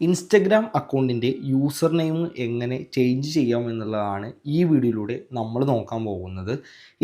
Instagram അക്കൗണ്ടിന്റെ user name എങ്ങനെ change ചെയ്യാം എന്നുള്ളതാണ് ഈ വീഡിയോയിലൂടെ നമ്മൾ നോക്കാൻ പോകുന്നത്.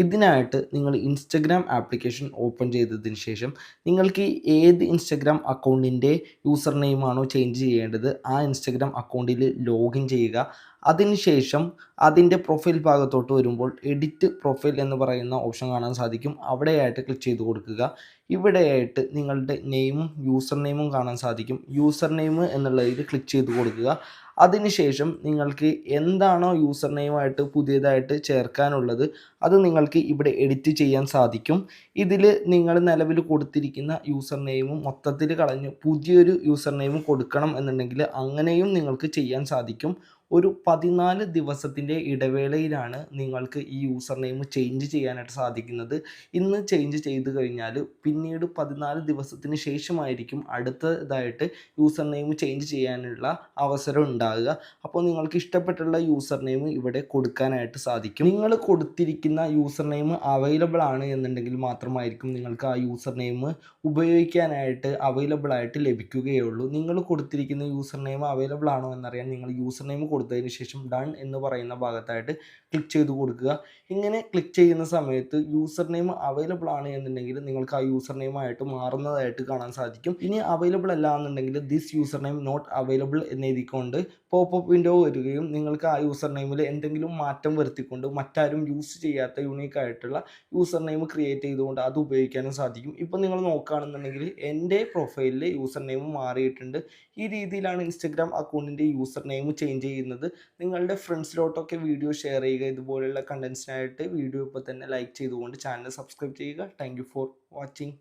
ഇതിനായിട്ട് നിങ്ങൾ ഇൻസ്റ്റഗ്രാം ആപ്ലിക്കേഷൻ ഓപ്പൺ ചെയ്തതിന് ശേഷം നിങ്ങൾക്ക് ഏത് ഇൻസ്റ്റഗ്രാം അക്കൗണ്ടിന്റെ യൂസർ നെയിമാണോ ചേഞ്ച് ചെയ്യേണ്ടത് ആ ഇൻസ്റ്റഗ്രാം അക്കൗണ്ടിൽ ലോഗിൻ ചെയ്യുക. അതിനുശേഷം അതിന്റെ പ്രൊഫൈൽ ഭാഗത്തോട്ട് വരുമ്പോൾ എഡിറ്റ് പ്രൊഫൈൽ എന്ന് പറയുന്ന ഓപ്ഷൻ കാണാൻ സാധിക്കും. അവിടെയായിട്ട് ക്ലിക്ക് ചെയ്ത് കൊടുക്കുക. ഇവിടെയായിട്ട് നിങ്ങളുടെ നെയിമും യൂസർ നെയിമും കാണാൻ സാധിക്കും. യൂസർ നെയിം എന്നുള്ളതിൽ ക്ലിക്ക് ചെയ്ത് കൊടുക്കുക. അതിനുശേഷം നിങ്ങൾക്ക് എന്താണോ യൂസർ നെയിമായിട്ട് പുതിയതായിട്ട് ചേർക്കാനുള്ളത് അത് നിങ്ങൾക്ക് ഇവിടെ എഡിറ്റ് ചെയ്യാൻ സാധിക്കും. ഇതിൽ നിങ്ങൾ നിലവിൽ കൊടുത്തിരിക്കുന്ന യൂസർ നെയിമും മൊത്തത്തിൽ കളഞ്ഞ് പുതിയൊരു യൂസർ നെയിമും കൊടുക്കണം എന്നുണ്ടെങ്കിൽ അങ്ങനെയും നിങ്ങൾക്ക് ചെയ്യാൻ സാധിക്കും. ഒരു പതിനാല് ദിവസത്തിന്റെ ഇടവേളയിലാണ് നിങ്ങൾക്ക് ഈ യൂസർ നെയിം ചേഞ്ച് ചെയ്യാനായിട്ട് സാധിക്കുന്നത്. ഇന്ന് ചേഞ്ച് ചെയ്ത് കഴിഞ്ഞാൽ പിന്നീട് പതിനാല് ദിവസത്തിന് ശേഷമായിരിക്കും അടുത്തതായിട്ട് യൂസർ നെയിം ചേഞ്ച് ചെയ്യാനുള്ള അവസരം ഉണ്ടാകുക. അപ്പോൾ നിങ്ങൾക്ക് ഇഷ്ടപ്പെട്ടുള്ള യൂസർ നെയിം ഇവിടെ കൊടുക്കാനായിട്ട് സാധിക്കും. നിങ്ങൾ കൊടുത്തിരിക്കുന്ന യൂസർ നെയിം അവൈലബിൾ ആണ് എന്നുണ്ടെങ്കിൽ മാത്രമായിരിക്കും നിങ്ങൾക്ക് ആ യൂസർ നെയിം ഉപയോഗിക്കാനായിട്ട് അവൈലബിൾ ആയിട്ട് ലഭിക്കുകയുള്ളൂ. നിങ്ങൾ കൊടുത്തിരിക്കുന്ന യൂസർ നെയിം അവൈലബിൾ ആണോ എന്നറിയാൻ നിങ്ങൾ യൂസർ നെയിം കൊടുത്തതിന് ശേഷം ഡൺ എന്ന് പറയുന്ന ഭാഗത്തായിട്ട് ക്ലിക്ക് ചെയ്ത് കൊടുക്കുക. ഇങ്ങനെ ക്ലിക്ക് ചെയ്യുന്ന സമയത്ത് യൂസർ നെയിം അവൈലബിൾ ആണ് എന്നുണ്ടെങ്കിൽ നിങ്ങൾക്ക് ആ യൂസർ നെയിം ആയിട്ട് മാറുന്നതായിട്ട് കാണാൻ സാധിക്കും. ഇനി അവൈലബിൾ അല്ല എന്നുണ്ടെങ്കിൽ this user name not available എന്നെഴുതിക്കൊണ്ട് popup window വരികയും നിങ്ങൾക്ക് ആ യൂസർ നെയിമിൽ എന്തെങ്കിലും മാറ്റം വരുത്തിക്കൊണ്ട് മറ്റാരും യൂസ് ചെയ്യാത്ത യുണീക്ക് ആയിട്ടുള്ള യൂസർ നെയിം ക്രിയേറ്റ് ചെയ്തുകൊണ്ട് അത് ഉപയോഗിക്കാനും സാധിക്കും. ഇപ്പം നിങ്ങൾ നോക്കുകയാണെന്നുണ്ടെങ്കിൽ എന്റെ പ്രൊഫൈലിൽ യൂസർ നെയിം മാറിയിട്ടുണ്ട്. ഈ രീതിയിലാണ് ഇൻസ്റ്റഗ്രാം അക്കൗണ്ടിന്റെ യൂസർ നെയിം ചേഞ്ച് ചെയ്യുന്നത്. നിങ്ങളുടെ ഫ്രണ്ട്സിലോട്ടൊക്കെ വീഡിയോ ഷെയർ ചെയ്യുക. ഇതുപോലെയുള്ള കണ്ടൻസിനായിട്ട് വീഡിയോ ഇപ്പോൾ തന്നെ ലൈക്ക് ചെയ്തുകൊണ്ട് ചാനൽ സബ്സ്ക്രൈബ് ചെയ്യുക. Thank for watching